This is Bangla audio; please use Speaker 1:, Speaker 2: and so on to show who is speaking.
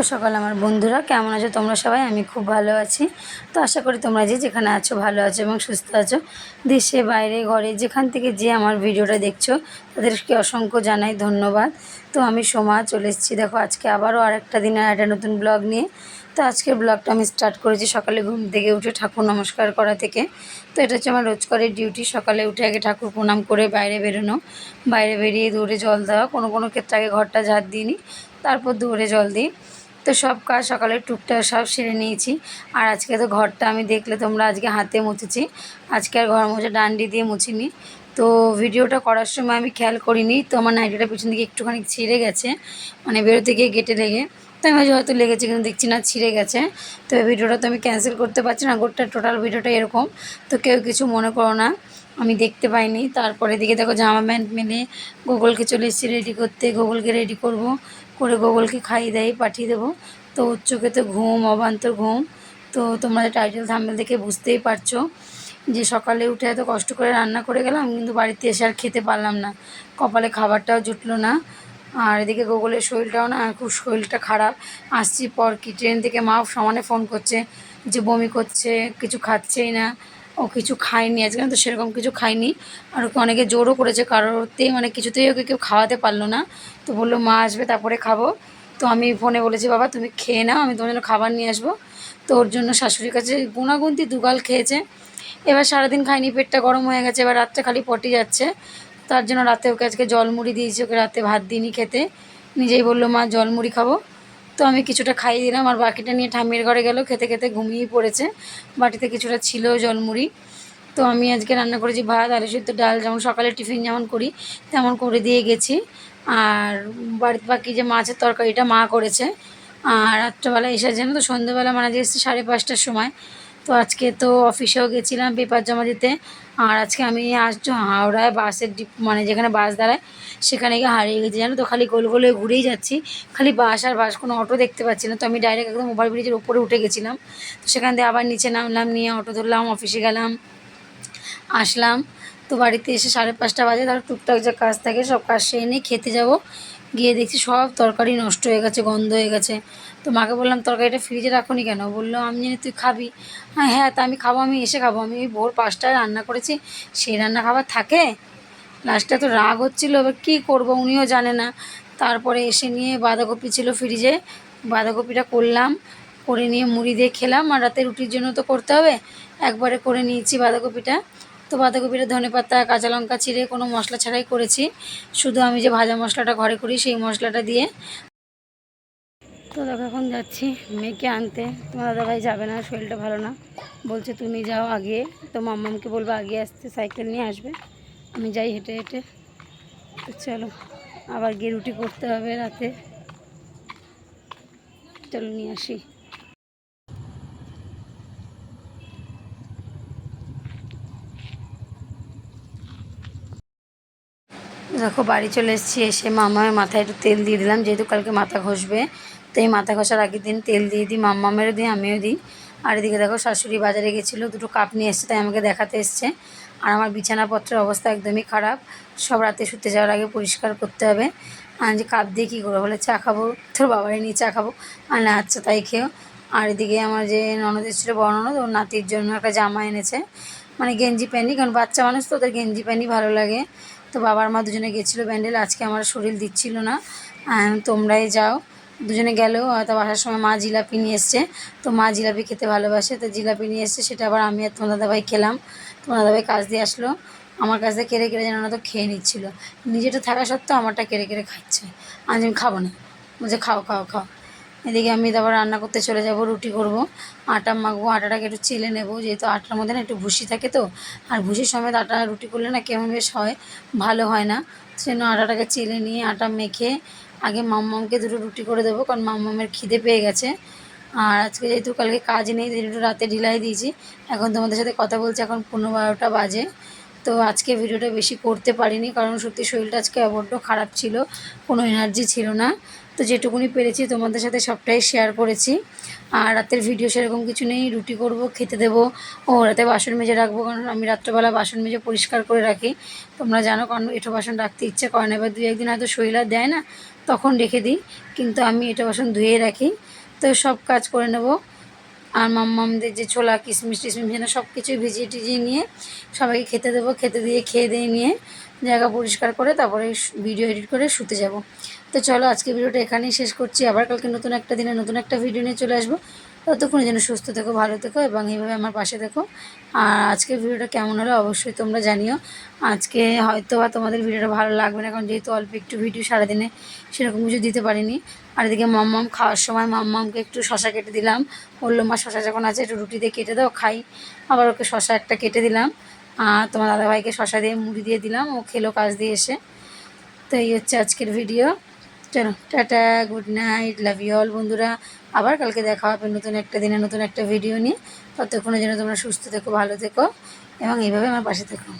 Speaker 1: শুভ সকাল আমার বন্ধুরা। কেমন আছো তোমরা সবাই? আমি খুব ভালো আছি। তো আশা করি তোমরা যে যেখানে আছো ভালো আছো এবং সুস্থ আছো। দেশে, বাইরে, ঘরে, যেখান থেকে যে আমার ভিডিওটা দেখছ, তাদেরকে অসংখ্য জানাই ধন্যবাদ। তো আমি সোমা চলে এসেছি। দেখো, আজকে আবারও আরেকটা দিনের একটা নতুন ব্লগ নিয়ে। তো আজকের ব্লগটা আমি স্টার্ট করেছি সকালে ঘুম থেকে উঠে ঠাকুর নমস্কার করা থেকে। তো এটা হচ্ছে আমার রোজকারের ডিউটি। সকালে উঠে আগে ঠাকুর প্রণাম করে বাইরে বেরোনো। বাইরে বেরিয়ে দৌড়ে জল দেওয়া। কোনো কোনো ক্ষেত্রে আগে ঘরটা ঝাড় দিইনি। তারপর দৌড়ে জল দিই। তো সব কাজ সকালে টুকটাক সব সেরে নিয়েছি। আর আজকে তো ঘরটা আমি দেখলে তোমরা আজকে হাতে মুছেছি। আজকে আর ঘর মুছে ডান্ডি দিয়ে মুছিনি। তো ভিডিওটা করার সময় আমি খেয়াল করিনি, তো আমার নাইটিটা পিছন দিকে একটুখানি ছিঁড়ে গেছে মানে বেরোতে গিয়ে গেটে লেগে। তো আমি হয়তো লেগেছে, কিন্তু দেখছি না ছিঁড়ে গেছে। তো ভিডিওটা তো আমি ক্যান্সেল করতে পারছি না গোটা টোটাল ভিডিওটা এরকম। তো কেউ কিছু মনে করো না, আমি দেখতে পাইনি। তারপরে দিকে দেখো জামা প্যান্ট মেলে গুগলকে চলে এসেছি রেডি করতে। গুগলকে রেডি করব। করে গুগলকে খাইয়ে দেয়, পাঠিয়ে দেবো। তো চোখে তো ঘুম, অবান্তর ঘুম। তো তোমরা টাইটেল থাম্বেল দেখে বুঝতেই পারছ যে সকালে উঠে এত কষ্ট করে রান্না করে গেলাম, কিন্তু বাড়িতে এসে আর খেতে পারলাম না। কপালে খাবারটাও জুটলো না। আর এদিকে গুগলের শরীরটাও না, খুব শরীরটা খারাপ। আসছি পর কি ট্রেন থেকে মা সমানে ফোন করছে যে বমি করছে, কিছু খাচ্ছেই না। ও কিছু খায়নি, আজকে তো সেরকম কিছু খায়নি। আর ওকে অনেকে জোরও করেছে কারোরতেই মানে কিছুতেই ওকে কেউ খাওয়াতে পারল না। তো বলল, মা আসবে, তারপরে খাব। তো আমি ফোনে বলেছি, বাবা, তুমি খেয়ে নাও, আমি তোমার জন্য খাবার নিয়ে আসব। তো ওর জন্য শাশুড়ির কাছে গুণাগুন্তি দুগাল খেয়েছে। এবার সারাদিন খাইনি পেটটা গরম হয়ে গেছে, এবার রাত্রে খালি পটি যাচ্ছে। তার জন্য রাতে ওকে আজকে জলমুড়ি দিয়েছি, ওকে রাতে ভাত দিইনি খেতে। নিজেই বলল, মা, জলমুড়ি খাব। তো আমি কিছুটা খাইয়ে দিলাম আর বাকিটা নিয়ে ঠাম্মির ঘরে গেল, খেতে খেতে ঘুমিয়েই পড়েছে। বাটিতে কিছুটা ছিল জলমুড়ি। তো আমি আজকে রান্না করেছি ভাত, আলু সিদ্ধ, ডাল, যেমন সকালে টিফিন যেমন করি, তেমন করে দিয়ে গেছি। আর বাড়িতে বাকি যে মাছের তরকারিটা মা করেছে। আর রাত্রেবেলা এসে যেন তো সন্ধ্যেবেলা মানে যে এসেছি সাড়ে পাঁচটার সময় তো আজকে তো অফিসেও গেছিলাম পেপার জমা দিতে। আর আজকে আমি আসছো হাওড়ায় বাসের ডিপ মানে যেখানে বাস দাঁড়ায়, সেখানে গিয়ে হারিয়ে গেছি। জানো তো, খালি গোল গোলে ঘুরেই যাচ্ছি। খালি বাস আর বাস কোনো অটো দেখতে পাচ্ছি না। তো আমি ডাইরেক্ট একদম ওভার ব্রিজের উপরে উঠে গেছিলাম। তো সেখান থেকে আবার নিচে নামলাম, নিয়ে অটো ধরলাম অফিসে গেলাম, আসলাম। তো বাড়িতে এসে সাড়ে পাঁচটা বাজে তার টুকটাক যা কাজ থাকে সব কাজ সেরে নিয়ে খেতে যাব। গিয়ে দেখছি সব তরকারি নষ্ট হয়ে গেছে, গন্ধ হয়ে গেছে। তো মাকে বললাম, তরকারিটা ফ্রিজে রাখুনি কেন? বলল, আমি জানি তুই খাবি। হ্যাঁ হ্যাঁ তা আমি খাব, আমি এসে খাব। আমি ভোর পাঁচটায় রান্না করেছি, সেই রান্না খাবার থাকে। লাস্টে তো রাগ হচ্ছিল, এবার কী করব উনিও জানে না। তারপরে এসে নিয়ে বাঁধাকপি ছিল ফ্রিজে বাঁধাকপিটা করলাম, করে নিয়ে মুড়ি দিয়ে খেলাম, আর রাতে রুটির জন্য তো করতে হবে। একবারে করে নিয়েছি বাঁধাকপিটা। তো বাঁধাকপিটা ধনে পাতা, কাঁচা লঙ্কা চিড়ে কোনো মশলা ছাড়াই করেছি। শুধু আমি যে ভাজা মশলাটা ঘরে করি, সেই মশলাটা দিয়ে তো দেখো, এখন যাচ্ছি মেয়েকে আনতে। তোমার দাদাভাই যাবে না, শরীরটা ভালো না। বলছে, তুমি যাও আগে। তো মাম্মামকে বলব, আগে আসতে সাইকেল নিয়ে আসবে। আমি যাই হেঁটে হেঁটে। তো চলো, আবার গিয়ে রুটি করতে হবে রাতে। চলো, নিয়ে আসি। দেখো, বাড়ি চলে এসেছি, এসে মামার মাথায় একটু তেল দিয়ে দিলাম, যেহেতু কালকে মাথা ঘষবে। তো এই মাথা ঘষার আগের দিন তেল দিয়ে দিই মাম্মা মাম্মামেরও দিই, আমিও দিই। আর এদিকে দেখো শাশুড়ি বাজারে গেছিল, দুটো কাপ নিয়ে এসছে, তাই আমাকে দেখাতে এসছে। আর আমার বিছানাপত্রের অবস্থা একদমই খারাপ। সব রাতে শুতে যাওয়ার আগে পরিষ্কার করতে হবে। আর যে কাপ দিয়ে কী করব? বলে, চা খাব, তোর বাবারে নিয়ে চা খাব। আর না আচ্ছা তাই খেয়েও আর এদিকে আমার যে ননদ এসেছিল, বড় ননদ, ওর নাতির জন্য একটা জামা এনেছে। মানে গেঞ্জি প্যান্টই, কারণ বাচ্চা মানুষ তো, ওদের গেঞ্জি প্যান্টই ভালো লাগে। তো বাবার মা দুজনে গেছিল ব্যান্ডেল, আজকে আমার শরীর দিচ্ছিল না। তোমরাই যাও। দুজনে গেলেও হয়তো আসার সময় মা জিলাপি নিয়ে এসছে। তো মা জিলাপি খেতে ভালোবাসে, তো জিলাপি নিয়ে এসছে, সেটা আবার আমি আর তোমার দাদাভাই খেলাম। তোমার দাদাভাই কাজ দিয়ে আসলো। আমার কাছ কেড়ে কেড়ে যেন তো খেয়ে নিচ্ছিলো। নিজেটা থাকা সত্ত্বেও আমারটা কেড়ে কেড়ে খাচ্ছে। আমি খাব না। বলছে, খাও খাও খাও। এদিকে আমি তারপর রান্না করতে চলে যাব, রুটি করব, আটা মাখবো, আটাটাকে একটু চেলে নেব, যেহেতু আটার মধ্যে না একটু ভুসি থাকে তো। আর ভুসির সমেত আটা রুটি করলে না কেমন বেশ হয়, ভালো হয় না। সেজন্য আটাটাকে চেলে নিয়ে, আটা মেখে আগে মাম্মামকে দুটো রুটি করে দেবো, কারণ মাম্মামের খিদে পেয়ে গেছে। আর আজকে যেহেতু কালকে কাজ নেই দুটো রাতে ঢিলাই দিয়েছি। এখন তোমাদের সাথে কথা বলছি, এখন পনেরো বারোটা বাজে। তো আজকে ভিডিওটা বেশি করতে পারিনি, কারণ সত্যি শরীরটা আজকে বড্ড খারাপ ছিল, কোনো এনার্জি ছিল না। তো যেটুকুনি পেরেছি তোমাদের সাথে সবটাই শেয়ার করেছি। আর রাতের ভিডিও সেরকম কিছু নেই, রুটি করব, খেতে দেবো, ও রাতে বাসন মেজে রাখব, কারণ আমি রাত্রেবেলা বাসন মেজে পরিষ্কার করে রাখি। তোমরা জানো, কারণ এঁঠো বাসন রাখতে ইচ্ছে করে না, এবার দুই একদিন হয়তো শরীর দেয় না তখন রেখে দিই, কিন্তু আমি এটা বাসন ধুয়ে রাখি। তো সব কাজ করে নেব। আর মাম্মামদের যে ছোলা, কিশমিশ টিশমিশ যেন সব কিছুই ভিজিয়ে টিজিয়ে নিয়ে সবাইকে খেতে দেবো, খেতে দিয়ে খেয়ে দিয়ে নিয়ে জায়গা পরিষ্কার করে তারপরে ভিডিও এডিট করে শুতে যাব। তো চলো আজকে ভিডিওটা এখানেই শেষ করছি। আবার কালকে নতুন একটা দিনে নতুন একটা ভিডিও নিয়ে চলে আসব। ততক্ষণে যেন সুস্থ থেকো, ভালো থেকো এবং এইভাবে আমার পাশে থেকো। আর আজকের ভিডিওটা কেমন হলো অবশ্যই তোমরা জানিও। আজকে হয়তো বা তোমাদের ভিডিওটা ভালো লাগবে না, কারণ যেহেতু অল্প একটু ভিডিও সারাদিনে সেরকম কিছু দিতে পারিনি। আর এদিকে মাম্মাম খাওয়ার সময় মাম্মামকে একটু শশা কেটে দিলাম। বলল, মা, শশা যখন আছে একটু রুটি দিয়ে কেটে দাও, খাই। আবার ওকে শশা একটা কেটে দিলাম। আর তোমার দাদাভাইকে শশা দিয়ে মুড়ি দিয়ে দিলাম, ও খেলো কাজ দিয়ে এসে। তো এই হচ্ছে আজকের ভিডিও। চলো, tata, good night, love you all বন্ধুরা। আবার কালকে দেখা হবে নতুন একটা দিনে নতুন একটা ভিডিও নিয়ে। ততক্ষণে যেন তোমরা সুস্থ থেকো, ভালো থেকো এবং এইভাবে আমার পাশে থেকো।